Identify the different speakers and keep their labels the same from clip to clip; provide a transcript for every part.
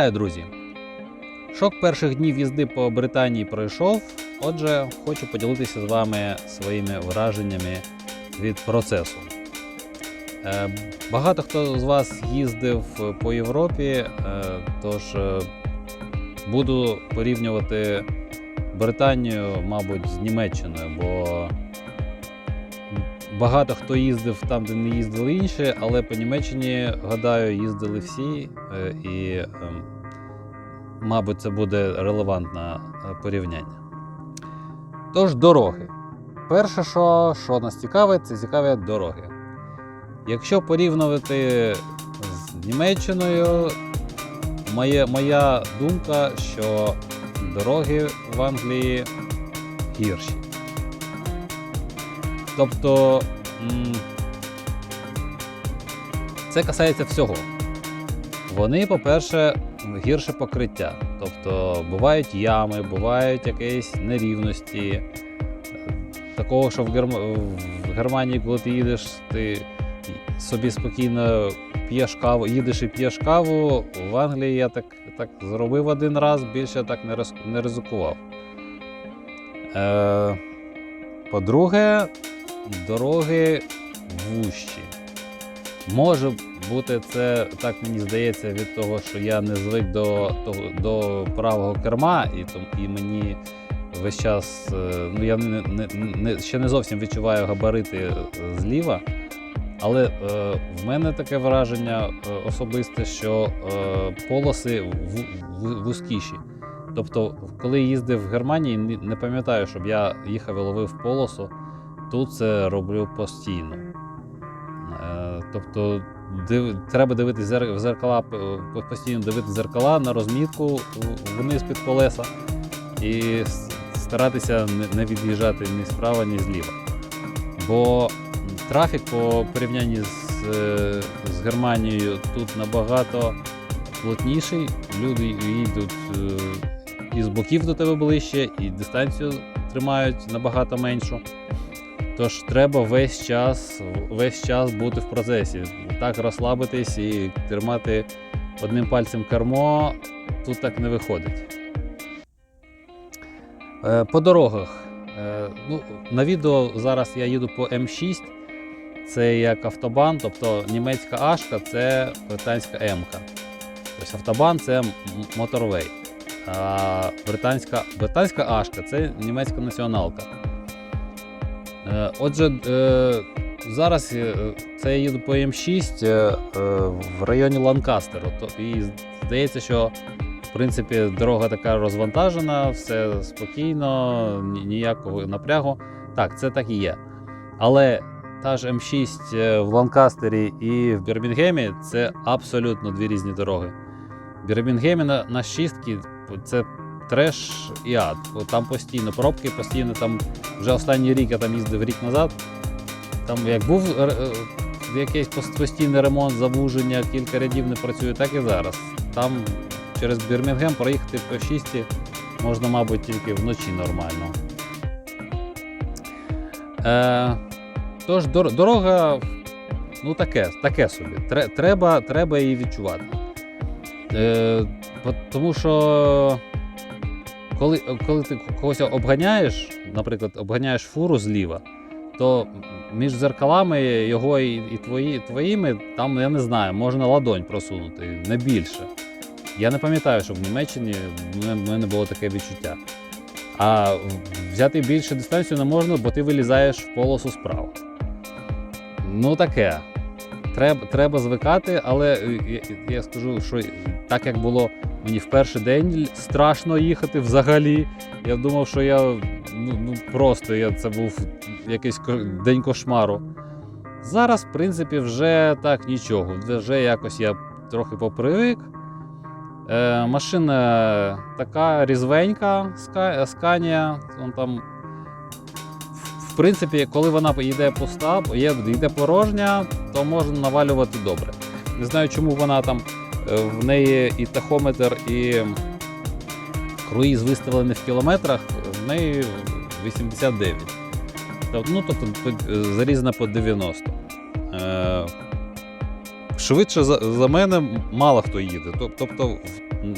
Speaker 1: Вітаю, друзі! Шок перших днів їзди по Британії пройшов. Отже, хочу поділитися з вами своїми враженнями від процесу. Е, Багато хто з вас їздив по Європі, е, тож е, буду порівнювати Британію, мабуть, з Німеччиною, бо багато хто їздив там, де не їздили інші, але по Німеччині, гадаю, їздили всі, е, і, ем, мабуть, це буде релевантне е, порівняння. Тож, дороги. Перше, що, що нас цікавить, це цікаві дороги. Якщо порівнювати з Німеччиною, моє, моя думка, що дороги в Англії гірші. Тобто це касається всього. Вони, по-перше, гірше покриття. Тобто бувають ями, бувають якісь нерівності. Такого, що в, Герм... в Германії, коли ти їдеш, ти собі спокійно п'єш каву, їдеш і п'єш каву. В Англії я так, так зробив один раз, більше так не, роз... не ризикував. Е... По-друге, дороги вущі. Може бути, це так мені здається від того, що я не звик до, до правого керма, і, і мені весь час, е, ну я не, не, не, ще не зовсім відчуваю габарити е, зліва. Але е, в мене таке враження е, особисте, що е, полоси в, в, вузькіші. Тобто, коли їздив в Германії, не пам'ятаю, щоб я їхав і ловив полосу. Тут це роблю постійно. Е, тобто, див, треба дивитися в зеркала, постійно дивитися зеркала на розмітку вниз під колеса і старатися не, не від'їжджати ні справа, ні зліва. Бо трафік по порівнянні з, е, з Германією тут набагато плотніший. Люди їдуть е, і з боків до тебе ближче, і дистанцію тримають набагато меншу. Тож треба весь час, весь час бути в процесі. Так розслабитись і тримати одним пальцем кермо тут так не виходить. Е, По дорогах. Е, Ну, на відео зараз я їду по М6. Це як автобан, тобто німецька Ашка це британська М-ка. Тобто автобан це моторвей. А британська, британська Ашка це німецька націоналка. Е, Отже, е, зараз е, це я їду по М6 е, е, в районі Ланкастеру. І здається, що в принципі дорога така розвантажена, все спокійно, ніякого напрягу. Так, це так і є. Але та ж М6 е, в Ланкастері і в Бірмінгемі це абсолютно дві різні дороги. В Бірмінгемі на, на шістки це треш і ад. Там постійно пробки, постійно там вже останній рік я там їздив рік назад. Там як був е, е, якийсь постійний ремонт, завуження, кілька рядів не працює, так і зараз. Там через Бірмінгем проїхати по 6 можна, мабуть, тільки вночі нормально. Е, тож дор- дорога, ну таке, таке собі. Треба, треба її відчувати. Е, тому що коли, коли ти когось обганяєш, наприклад, обганяєш фуру зліва, то між зеркалами його і, і твої, твоїми, там, я не знаю, можна ладонь просунути, не більше. Я не пам'ятаю, що в Німеччині в мене- було таке відчуття. А взяти більше дистанцію не можна, бо ти вилізаєш в полосу справа. Ну таке. Треба, треба звикати, але е, я, я скажу, що так як було мені в перший день страшно їхати взагалі. Я думав, що я ну, ну просто я, це був якийсь день кошмару. Зараз, в принципі, вже так нічого. Вже якось я трохи попривик. Е, машина така різвенька, Scania, он там. Принципі, коли вона йде пуста, йде порожня, то можна навалювати добре. Не знаю, чому вона там е, в неї і тахометр, і круїз виставлений в кілометрах, в неї 89. Тобто, ну, тобто е, зарізана по 90. Е, швидше за, мене мало хто їде. Тобто, в м,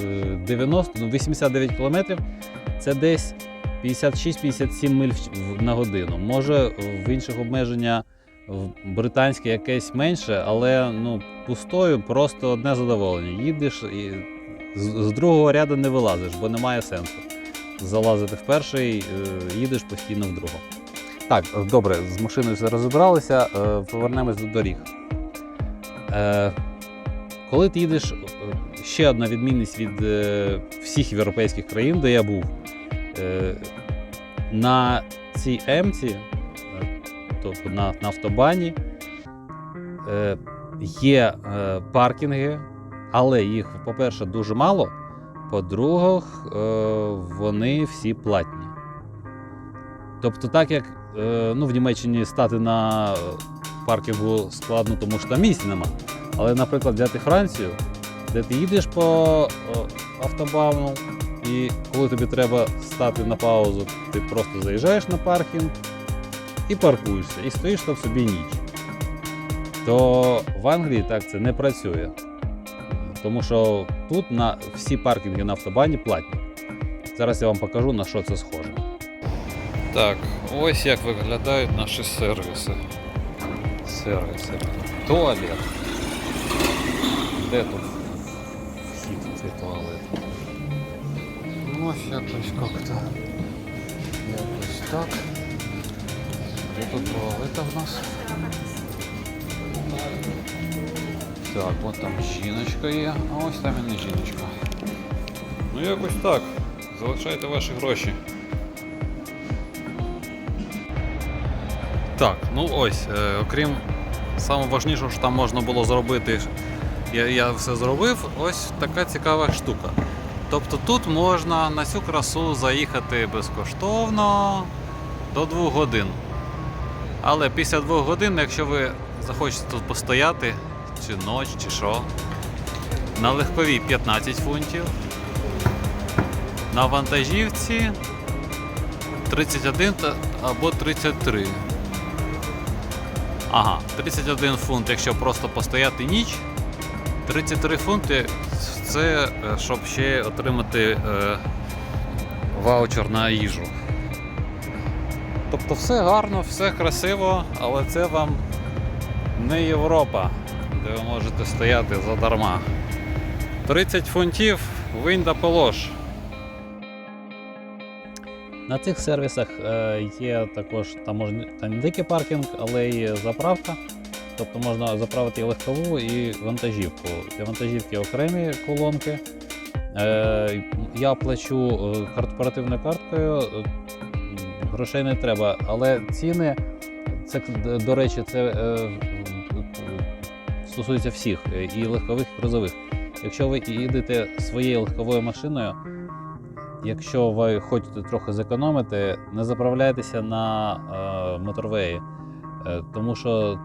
Speaker 1: е, 90, ну 89 кілометрів це десь 56-57 миль на годину. Може в інших обмеження в британське якесь менше, але ну, пустою просто одне задоволення. Їдеш і з, з другого ряду не вилазиш, бо немає сенсу. Залазити в перший, е, їдеш постійно в другого. Так, добре, з машиною все розібралися. е, Повернемось до доріг. Е, Коли ти їдеш, ще одна відмінність від всіх європейських країн, де я був. На цій Емці, е, тобто на, на автобані, е, є е, паркінги, але їх, по-перше, дуже мало. По-друге, е, вони всі платні. Тобто, так як е, ну, в Німеччині стати на паркінгу складно, тому що там місць нема. Але, наприклад, взяти Францію, де ти їдеш по е, автобану, і коли тобі треба стати на паузу, ти просто заїжджаєш на паркінг і паркуєшся, і стоїш там собі ніч. То в Англії так це не працює. Тому що тут на всі паркінги на автобані платні. Зараз я вам покажу, на що це схоже. Так, ось як виглядають наші сервіси. Сервіси. Туалет. Де тут якось як-то. Якось так. Де тут туалета в нас? Так, от там жіночка є, а ось там і не жіночка. Ну якось так. Залишайте ваші гроші. Так, ну ось, е, окрім самого важнішого, що там можна було зробити, я, я все зробив, ось така цікава штука. Тобто тут можна на цю красу заїхати безкоштовно до 2 годин. Але після 2 годин, якщо ви захочете тут постояти, чи ніч, чи що, на легковій 15 фунтів, на вантажівці 31 або 33. Ага, 31 фунт, якщо просто постояти ніч. 33 фунти це е, щоб ще отримати е, ваучер на їжу. Тобто все гарно, все красиво, але це вам не Європа, де ви можете стояти задарма. 30 фунтів винь да полож. На цих сервісах е, є також там там не тільки паркінг, але й заправка. Тобто можна заправити і легкову, і вантажівку. Для вантажівки окремі колонки. Е, я плачу е, корпоративною карткою, е, грошей не треба, але ціни, це, до речі, це стосується всіх і легкових, і грузових. Якщо ви їдете своєю легковою машиною, якщо ви хочете трохи зекономити, не заправляйтеся на моторвеї, тому що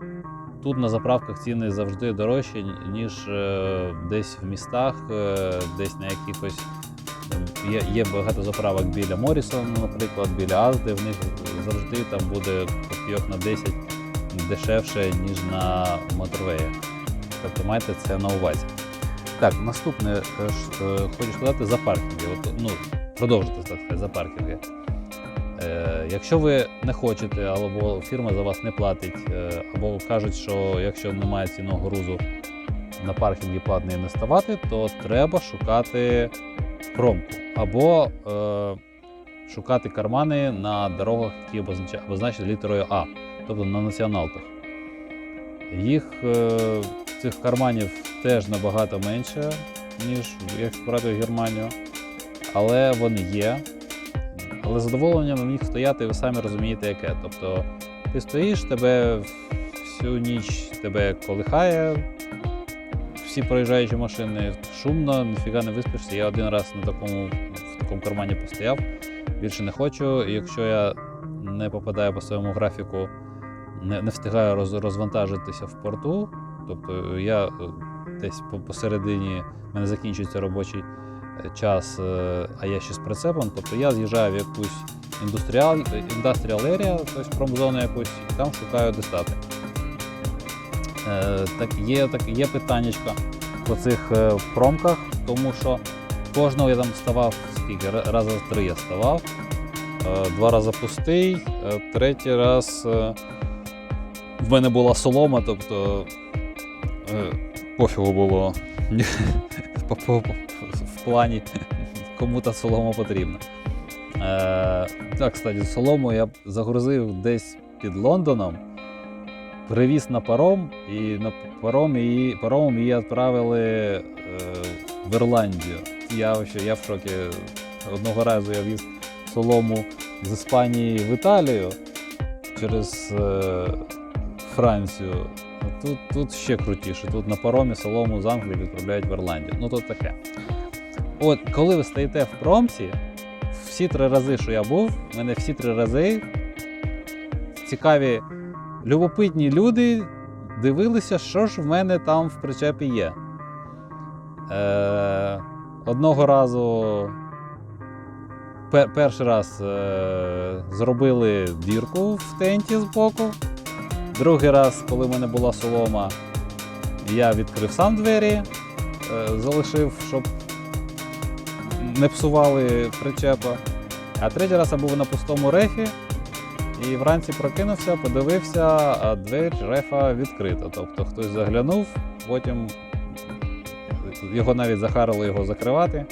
Speaker 1: тут на заправках ціни завжди дорожчі, ніж е, десь в містах, е, десь на якихось. Є, є багато заправок біля Морісон, наприклад, біля Азди. В них завжди там буде копійок на 10 дешевше, ніж на моторвеї. Тобто майте це на увазі. Так, наступне е, хочу сказати за паркінги. От, ну, продовжити так сказати, за паркінги. Е, якщо ви не хочете, або фірма за вас не платить, е, або кажуть, що якщо немає цінного грузу на паркінгі платний не ставати, то треба шукати промку або е, шукати кармани на дорогах, які обозначені літерою А, тобто на націоналках. Їх е, цих карманів теж набагато менше, ніж як брати в Германію, але вони є. Але задоволення на них стояти, ви самі розумієте, яке. Тобто ти стоїш, тебе всю ніч тебе колихає, всі проїжджаючі машини шумно, ніфіга не виспишся. Я один раз на такому, в такому кармані постояв, більше не хочу. Якщо я не попадаю по своєму графіку, не, не встигаю роз, розвантажитися в порту, тобто я е, десь посередині в мене закінчується робочий час, е, а я ще з прицепом, тобто я з'їжджаю в якусь індустріал, індустріал area, тобто промзону якусь, і там шукаю де стати. Е, так, є, так, є питаннячко по цих е, промках, тому що кожного я там ставав скільки, ра- раза три я ставав. Два рази пустий, третій раз в мене була солома, тобто пофігу було в плані кому та солома потрібна. Е, так, кстати, солому я загрузив десь під Лондоном, привіз на паром, і на паром її, паромом її відправили е, в Ірландію. Я, вообще, я в шокі. Одного разу я віз солому з Іспанії в Італію через е, Францію. Тут, тут ще крутіше. Тут на паромі солому з Англії відправляють в Ірландію. Ну тут таке. От коли ви стоїте в промці, всі три рази, що я був, в мене всі три рази цікаві, любопитні люди дивилися, що ж в мене там в причепі є. Е, одного разу, пер, перший раз е, зробили дірку в тенті з боку. Другий раз, коли в мене була солома, я відкрив сам двері, е, залишив, щоб не псували причепа. А третій раз я був на пустому рефі і вранці прокинувся, подивився, а двері рефа відкрита. Тобто хтось заглянув, потім його навіть захарило його закривати,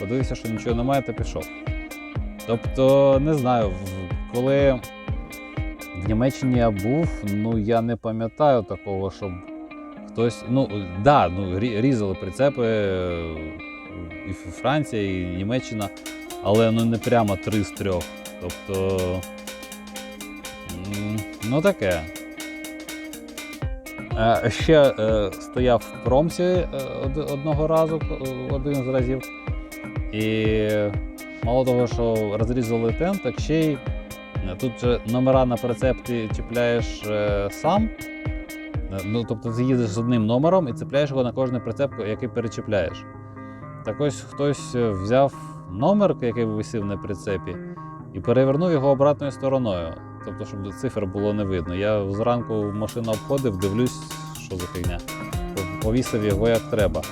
Speaker 1: подивився, що нічого немає, та пішов. Тобто, не знаю, коли в Німеччині я був, ну я не пам'ятаю такого, щоб хтось. Ну, да, ну, різали прицепи і Франція, і Німеччина, але ну не прямо три з трьох. Тобто. Ну таке. Е, Ще е, стояв в промсі е, одного разу, один з разів. І мало того, що розрізали тент, так ще й тут номера на прицеп ти чіпляєш сам. Ну, тобто ти їдеш з одним номером і цепляєш його на кожний прицеп, який перечіпляєш. Так ось хтось е, взяв номер, який висів на прицепі, і перевернув його обратною стороною. Тобто, щоб цифр було не видно. Я зранку машину обходив, дивлюсь, що за фігня. Повісив його як треба.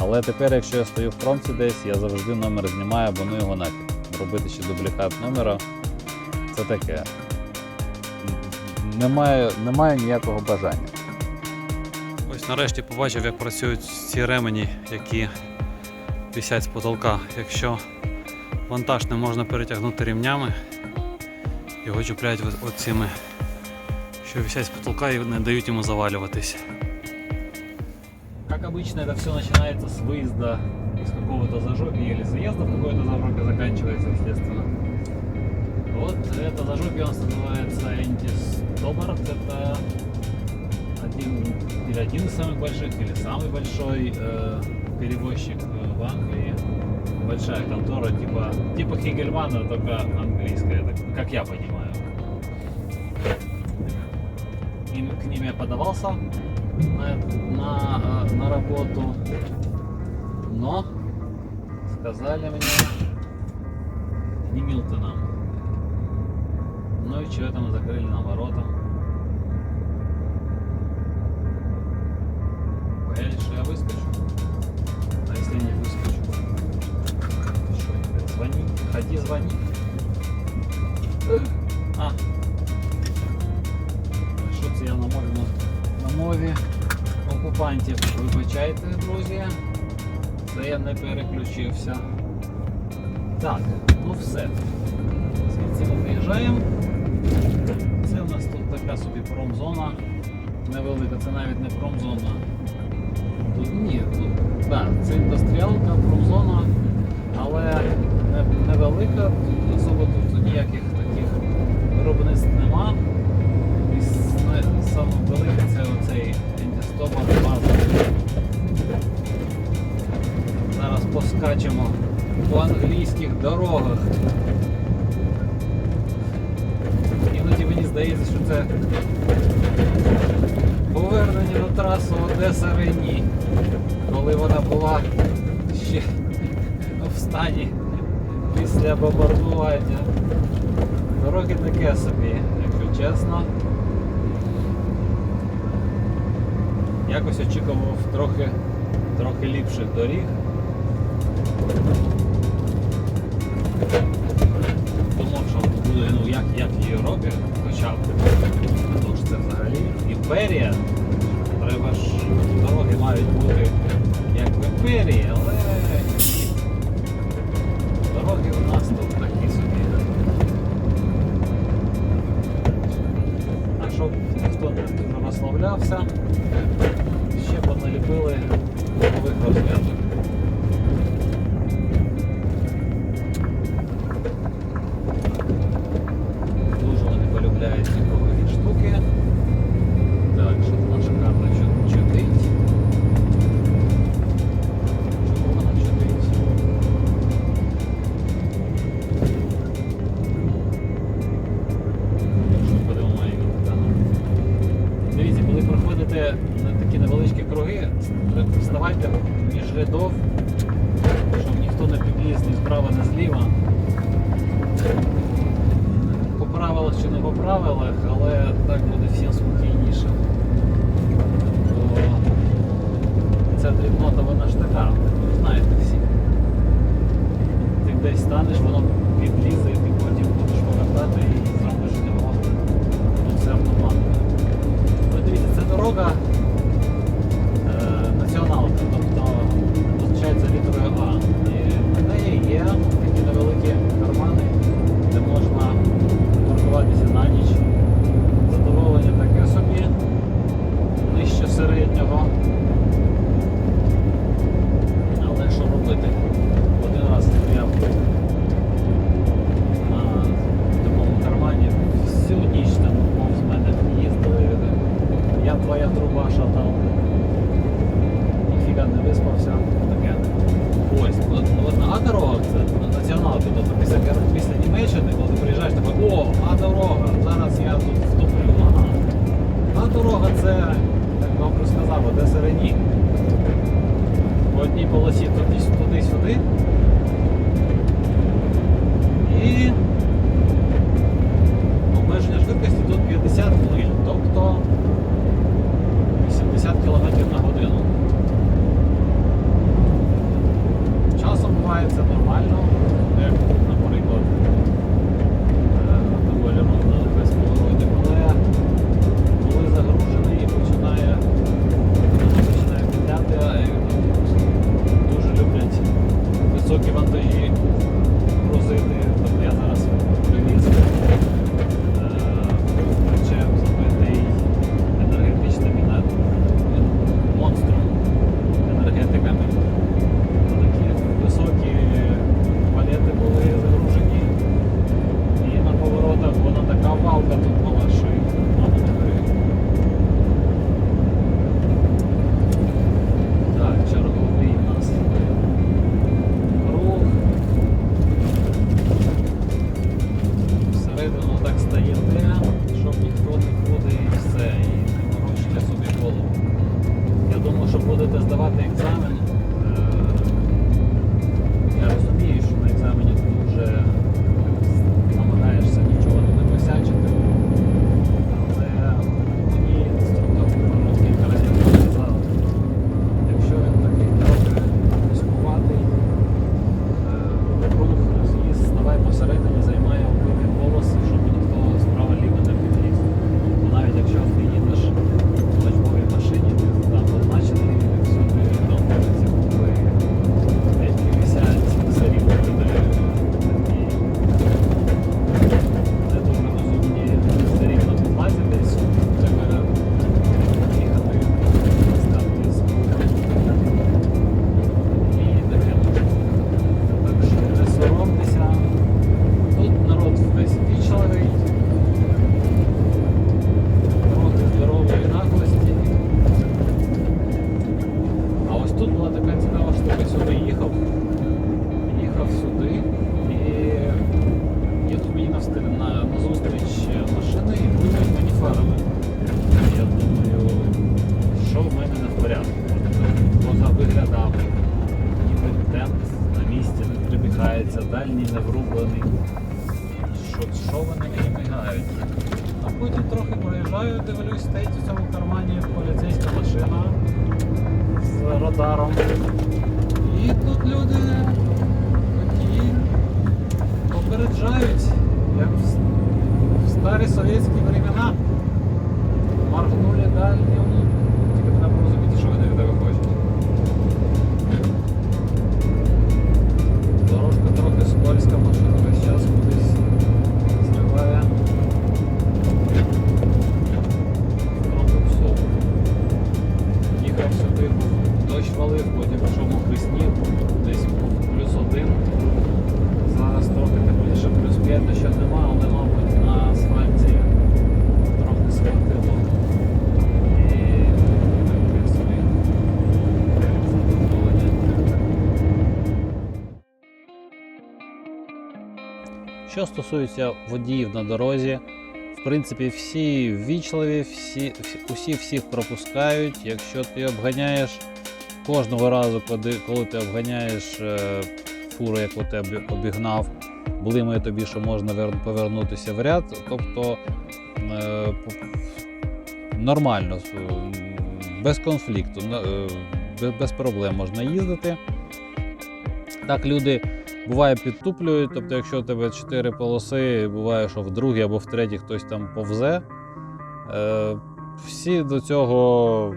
Speaker 1: Але тепер, якщо я стою в промці десь, я завжди номер знімаю, або ну його нафіг. Робити ще дублікат номера це таке. Немає, немає ніякого бажання.
Speaker 2: Ось нарешті побачив, як працюють ці ремені, які висять з потолка. Якщо вантаж не можна перетягнути рівнями, його чіпляють ось оцими, що висять з потолка і не дають йому завалюватись.
Speaker 1: Как обычно, это все начинается с выезда из какого-то зажопья или заезда в какое-то зажопье заканчивается, естественно. Вот это зажопье у нас называется Антистобарт. Это один, или один из самых больших, или самый большой э, перевозчик э, в Англии. Большая контора, типа, типа Хигельмана, только английская, как я понимаю. И к ним я подавался на, на, э, на работу. Но сказали мне не Милтоном. Ну и что там закрыли нам ворота. Боялись, что я выскочу. Если не выскочу? Что? Звони, ходи, звони. А. Що це я на мові на- на мові окупантів. Вибачайте, друзі. Це я не переключився. Так, ну все. Звідси ми виїжджаємо. Це у нас тут така собі промзона. Невелика, це навіть не промзона. Ні, да, це індустріалка, промзона, але невелика, особо тут ніяких таких виробництв нема. І саме велике це оцей антистопор база. Зараз поскачемо по англійських дорогах. Іноді мені здається, що це йде бомбардування. Дороги таке собі, якщо чесно. Якось очікував трохи, трохи ліпших доріг. Думав, що буде ну, як, як в Європі, хоча б тому що це взагалі імперія. Треба ж дороги мають бути як в імперії, але дороги у нас тут такі собі. А щоб ніхто не наславлявся. круги, вставайте між рядов, щоб ніхто не підліз ні справа, ні зліва. По правилах чи не по правилах, але так буде всім спокійніше. Бо ця дрібнота вона ж така, ви знаєте всі. Ти десь станеш, воно підлізе і ти потім будеш повертати і зробиш нього. Це автомат. Дивіться, це дорога. isso, que Що стосується водіїв на дорозі, в принципі, всі ввічливі, всі, усі всіх пропускають. Якщо ти обганяєш кожного разу, коли, коли ти обганяєш е, фуру, яку ти обігнав, блимає тобі, що можна повернутися в ряд. Тобто е, нормально, без конфлікту, е, без проблем можна їздити. Так, люди буває підтуплюють, тобто, якщо у тебе чотири полоси, буває, що в другій або в третій хтось там повзе. Е, всі до цього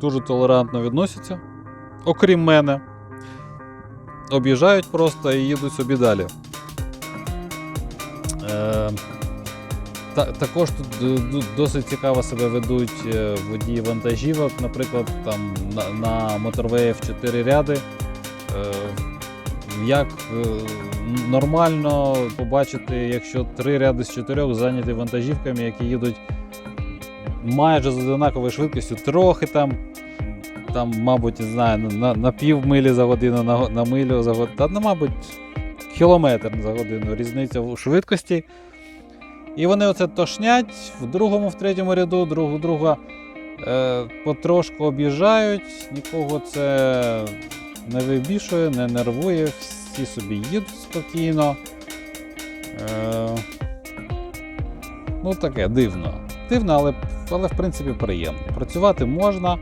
Speaker 1: дуже толерантно відносяться, окрім мене. Об'їжджають просто і їдуть собі далі. Е, та, також тут досить цікаво себе ведуть е, водії вантажівок, наприклад, там на, на моторвеї в 4 ряди. Як е, нормально побачити, якщо три ряди з чотирьох зайняті вантажівками, які їдуть майже з одинаковою швидкістю, трохи там, там мабуть, не знаю, на, на пів милі за годину, на, на милю за годину, та, ну, мабуть, кілометр за годину різниця у швидкості. І вони оце тошнять в другому, в третьому ряду, друг друга е, потрошку об'їжджають, нікого це не вибішує, не нервує, всі собі їдуть спокійно. Е, ну, таке дивно. Дивно, але, але в принципі приємно. Працювати можна.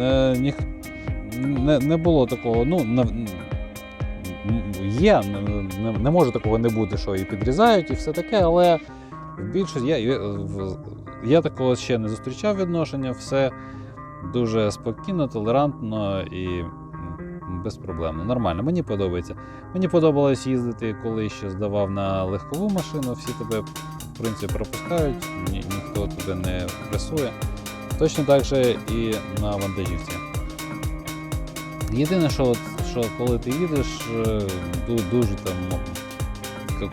Speaker 1: Е, ніх, не, не було такого. Ну, не, є, не, не, може такого не бути, що і підрізають, і все таке, але я, я, я такого ще не зустрічав відношення, все дуже спокійно, толерантно і м, безпроблемно. Нормально, мені подобається. Мені подобалось їздити, коли ще здавав на легкову машину, всі тебе в принципі пропускають, ні, ніхто тебе не пресує. Точно так же і на вантажівці. Єдине, що, що коли ти їдеш, е, дуже там,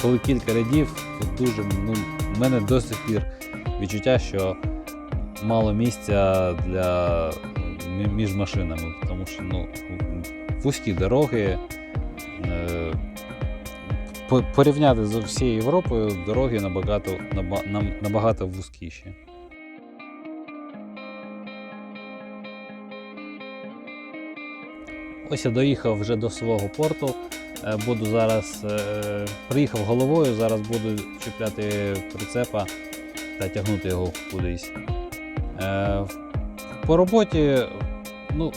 Speaker 1: коли кілька рядів, то дуже, ну, в мене до сих пір відчуття, що мало місця для між машинами, тому що ну, вузькі дороги. е, Порівняти з всією Європою дороги набагато, набагато вузькіші. Ось я доїхав вже до свого порту. Е, Буду зараз е, приїхав головою, зараз буду чіпляти прицепа та тягнути його кудись. По роботі, ну,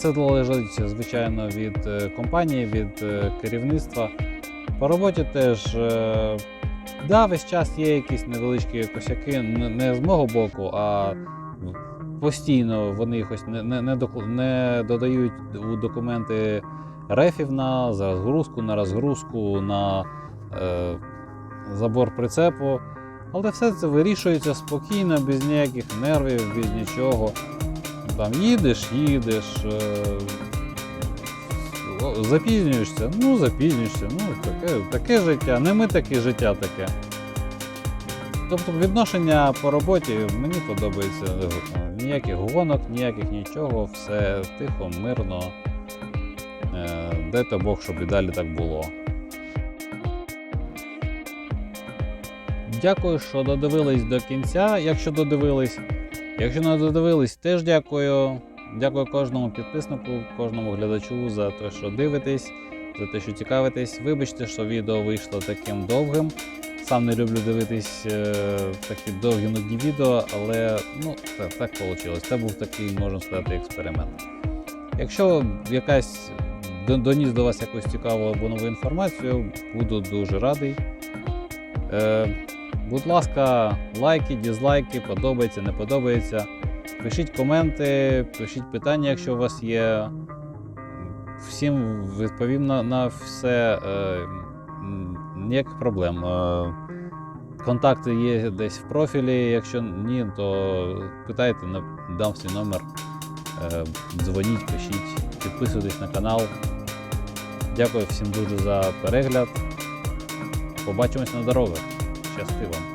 Speaker 1: це залежить, звичайно, від е, компанії, від е, керівництва. По роботі теж, е, да, весь час є якісь невеличкі косяки, не з мого боку, а постійно вони якось не, не, не, не додають у документи рефів на розгрузку, на розгрузку, на е, забор прицепу. Але все це вирішується спокійно, без ніяких нервів, без нічого. Там їдеш, їдеш, е, запізнюєшся, ну запізнюєшся, ну таке, таке життя, не ми таке життя таке. Тобто відношення по роботі мені подобається. е, Ніяких гонок, ніяких нічого, все тихо, мирно. Е, Дай то Бог, щоб і далі так було. Дякую, що додивились до кінця. Якщо додивились, якщо не додивились, теж дякую. Дякую кожному підписнику, кожному глядачу за те, що дивитесь, за те, що цікавитесь. Вибачте, що відео вийшло таким довгим. Сам не люблю дивитись е, такі довгі нудні відео, але ну, так, так вийшло. Це був такий, можна сказати, експеримент. Якщо якась доніс до вас якусь цікаву або нову інформацію. Буду дуже радий. Е, будь ласка, лайки, дізлайки, подобається, не подобається. Пишіть коменти, пишіть питання, якщо у вас є. Всім відповім на, на все. Е, ніяких проблем. Е, контакти є десь в профілі. Якщо ні, то питайте, дам свій номер. Е, дзвоніть, пишіть, підписуйтесь на канал. Дякую всім дуже за перегляд. Побачимось на дорогах. Щасти вам!